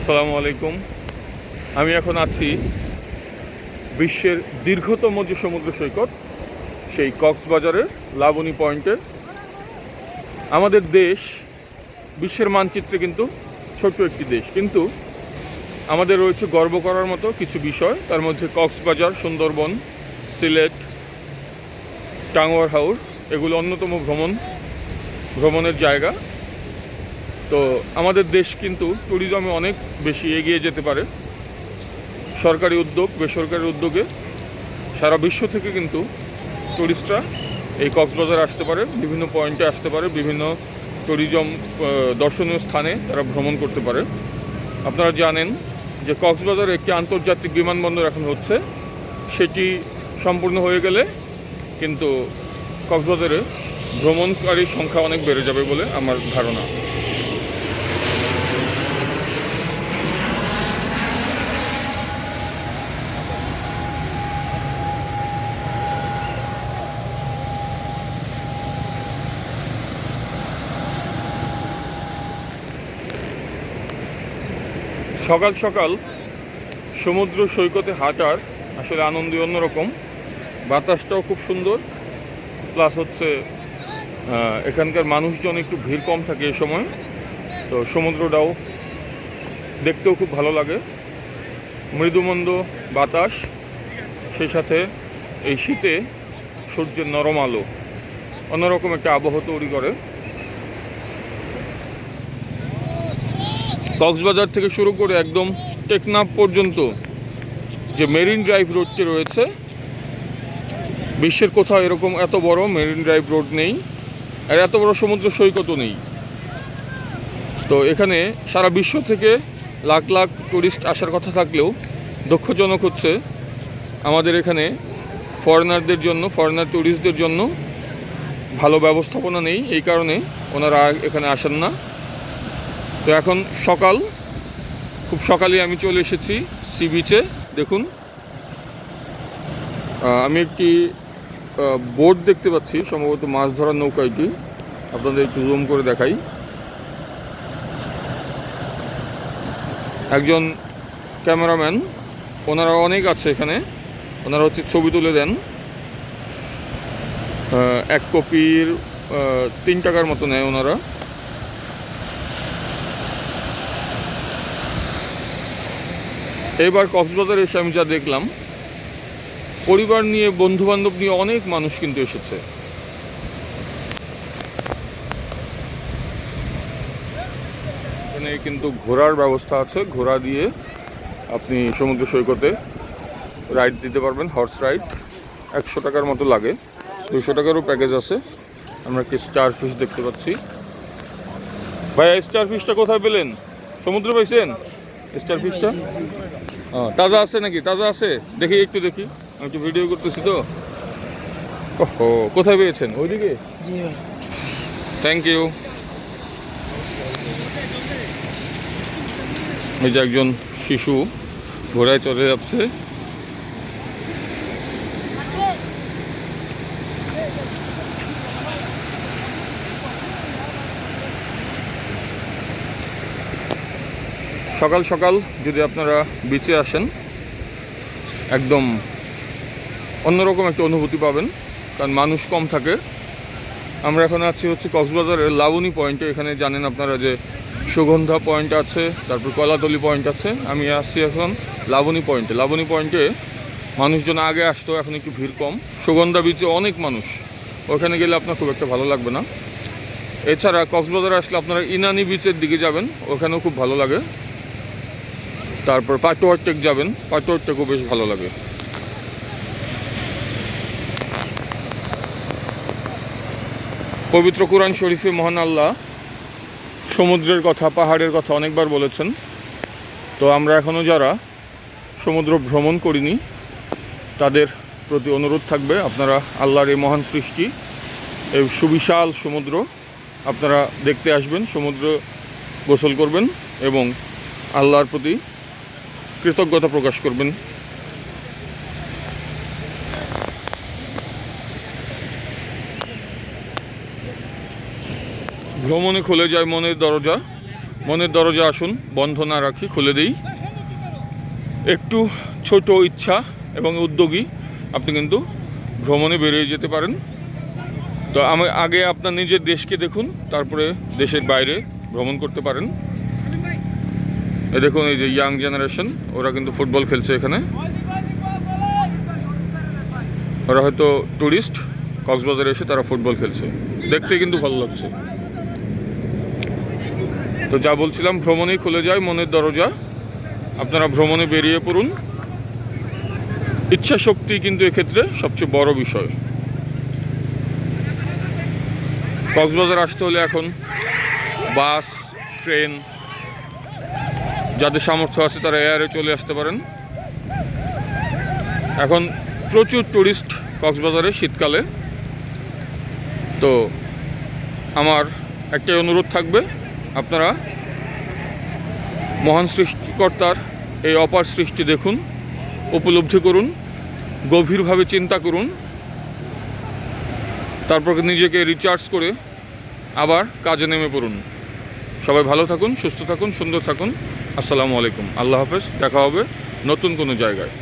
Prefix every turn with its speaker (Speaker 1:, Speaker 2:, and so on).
Speaker 1: আসসালামু আলাইকুম। আমি এখন আছি বিশ্বের দীর্ঘতম যে সমুদ্র সৈকত, সেই কক্সবাজারের লাবণী পয়েন্টে। আমাদের দেশ, বিশ্বের মানচিত্রে কিন্তু ছোট্ট একটি দেশ। কিন্তু আমাদের রয়েছে গর্ব করার মতো কিছু বিষয়। তার মধ্যে কক্সবাজার, সুন্দরবন, সিলেট টাঙ্গুয়ার হাউর এগুলো অন্যতম ভ্রমণ, ভ্রমণের জায়গা। তো আমাদের দেশ কিন্তু ট্যুরিজমে অনেক বেশি এগিয়ে যেতে পারে। সরকারি উদ্যোগ, বেসরকারি উদ্যোগে সারা বিশ্ব থেকে কিন্তু ট্যুরিস্টরা এই কক্সবাজার আসতে পারে, বিভিন্ন পয়েন্টে আসতে পারে, বিভিন্ন ট্যুরিজম দর্শনীয় স্থানে তারা ভ্রমণ করতে পারে। আপনারা জানেন যে কক্সবাজারে একটি আন্তর্জাতিক বিমানবন্দর এখন হচ্ছে। সেটি সম্পূর্ণ হয়ে গেলে কিন্তু কক্সবাজারে ভ্রমণকারীর সংখ্যা অনেক বেড়ে যাবে বলে আমার ধারণা। সকাল সকাল সমুদ্র সৈকতে হাঁটার আসলে আনন্দই অন্যরকম। বাতাসটাও খুব সুন্দর। প্লাস হচ্ছে এখানকার মানুষজন একটু ভিড় কম থাকে এ সময়। তো সমুদ্রটাও দেখতেও খুব ভালো লাগে। মৃদুমন্দ বাতাস, সেই সাথে এই শীতে সূর্যের নরম আলো। অন্যরকম একটা আবহাওয়া তৈরি করে। কক্সবাজার থেকে শুরু করে একদম টেকনাফ পর্যন্ত যে মেরিন ড্রাইভ রোডটি রয়েছে, বিশ্বের কোথাও এরকম এত বড় মেরিন ড্রাইভ রোড নেই আর এত বড় সমুদ্র সৈকতও নেই। তো এখানে সারা বিশ্ব থেকে লাখ লাখ টুরিস্ট আসার কথা থাকলেও দুঃখজনক হচ্ছে আমাদের এখানে ফরেনারদের জন্য, ফরেনার ট্যুরিস্টদের জন্য ভালো ব্যবস্থাপনা নেই, এই কারণে ওনারা এখানে আসেন না। তো এখন সকাল। খুব সকালে আমি চলে এসেছি সি বিচে। দেখুন। আমি একটি বোট দেখতে পাচ্ছি, সম্ভবত মাছ ধরার নৌকা এটি আপনাদের একটু জুম করে দেখাই। একজন ক্যামেরাম্যান, ওনারা অনেক আছে এখানে। ওনারা হচ্ছে ছবি তুলে দেন। এক কপির তিন টাকার মতো নেয় ওনারা। এবার কক্সবাজারে এসে আমি যা দেখলাম, পরিবার নিয়ে বন্ধু বান্ধব নিয়ে অনেক মানুষ কিন্তু এসেছে। এখানে কিন্তু ঘোড়ার ব্যবস্থা আছে। ঘোড়া দিয়ে আপনি সমুদ্র সৈকতে রাইড দিতে পারবেন হর্স রাইড একশো টাকার মতো লাগে। দুশো টাকারও প্যাকেজ আছে। আমরা কি স্টার ফিশ দেখতে পাচ্ছি। ভাইয়া স্টার ফিশটা কোথায় পেলেন? সমুদ্র পাইছেন? স্টার ফিশটা ও, তাজা আছে নাকি? তাজা আছে? দেখি একটু দেখি। আমি একটু ভিডিও করতেছি তো। ও কোথায় পেয়েছেন? ওইদিকে? থ্যাংক ইউ এই যে একজন শিশু ঘোড়ায় চলে যাচ্ছে। সকাল সকাল যদি আপনারা বিচে আসেন, একদম অন্যরকম একটা অনুভূতি পাবেন, কারণ মানুষ কম থাকে। আমরা এখন আছি হচ্ছে কক্সবাজারের লাবণী পয়েন্টে এখানে জানেন আপনারা যে সুগন্ধা পয়েন্ট আছে, তারপর কলাতলি পয়েন্ট আছে। আমি আসছি এখন লাবণী পয়েন্টে লাবণী পয়েন্টে মানুষজন আগে আসতো, এখন একটু ভিড় কম। সুগন্ধা বিচে অনেক মানুষ। ওখানে গেলে আপনার খুব একটা ভালো লাগবে না। এছাড়া কক্সবাজারে আসলে আপনারা ইনানি বিচের দিকে যাবেন। ওখানেও খুব ভালো লাগে। তারপর পাটোয়ার টেক যাবেন। পাটোয়ার টেকও বেশ ভালো লাগে। পবিত্র কোরআন শরীফে মহান আল্লাহ সমুদ্রের কথা, পাহাড়ের কথা অনেকবার বলেছেন। তো আমরা এখনও যারা সমুদ্র ভ্রমণ করিনি, তাদের প্রতি অনুরোধ থাকবে, আপনারা আল্লাহর এই মহান সৃষ্টি, এই সুবিশাল সমুদ্র আপনারা দেখতে আসবেন, সমুদ্র গোসল করবেন এবং আল্লাহর প্রতি কৃতজ্ঞতা প্রকাশ করবেন। ভ্রমণে খুলে যায় মনের দরজা। মনের দরজা আসুন বন্ধ না রাখি, খুলে দিই। একটু ছোট ইচ্ছা এবং উদ্যোগী আপনি কিন্তু ভ্রমণে বেরিয়ে যেতে পারেন। তো আমি আগে আপনার নিজের দেশকে দেখুন, তারপরে দেশের বাইরে ভ্রমণ করতে পারেন। এ দেখুন, এই যে ইয়াং জেনারেশন ওরা কিন্তু ফুটবল খেলছে এখানে। ওরা হয়তো ট্যুরিস্ট কক্সবাজারে এসে তারা ফুটবল খেলছে। দেখতে কিন্তু ভালো লাগছে। তো যা বলছিলাম, ভ্রমণেই খুলে যায়, মনের দরজা। আপনারা ভ্রমণে বেরিয়ে পড়ুন। ইচ্ছা শক্তি কিন্তু এক্ষেত্রে সবচেয়ে বড় বিষয়। কক্সবাজার আসতে হলে এখন বাস, ট্রেন যাদের সামর্থ্য আছে তারা এয়ারে চলে আসতে পারেন। এখন প্রচুর টুরিস্ট কক্সবাজারে শীতকালে। তো আমার একটাই অনুরোধ থাকবে, আপনারা মহান সৃষ্টিকর্তার এই অপার সৃষ্টি দেখুন, উপলব্ধি করুন, গভীরভাবে চিন্তা করুন, তারপর নিজেকে রিচার্জ করে আবার কাজে নেমে পড়ুন। সবাই ভালো থাকুন, সুস্থ থাকুন, সুন্দর থাকুন। আসসালামু আলাইকুম। আল্লাহ হাফেজ দেখা হবে নতুন কোনো জায়গায়।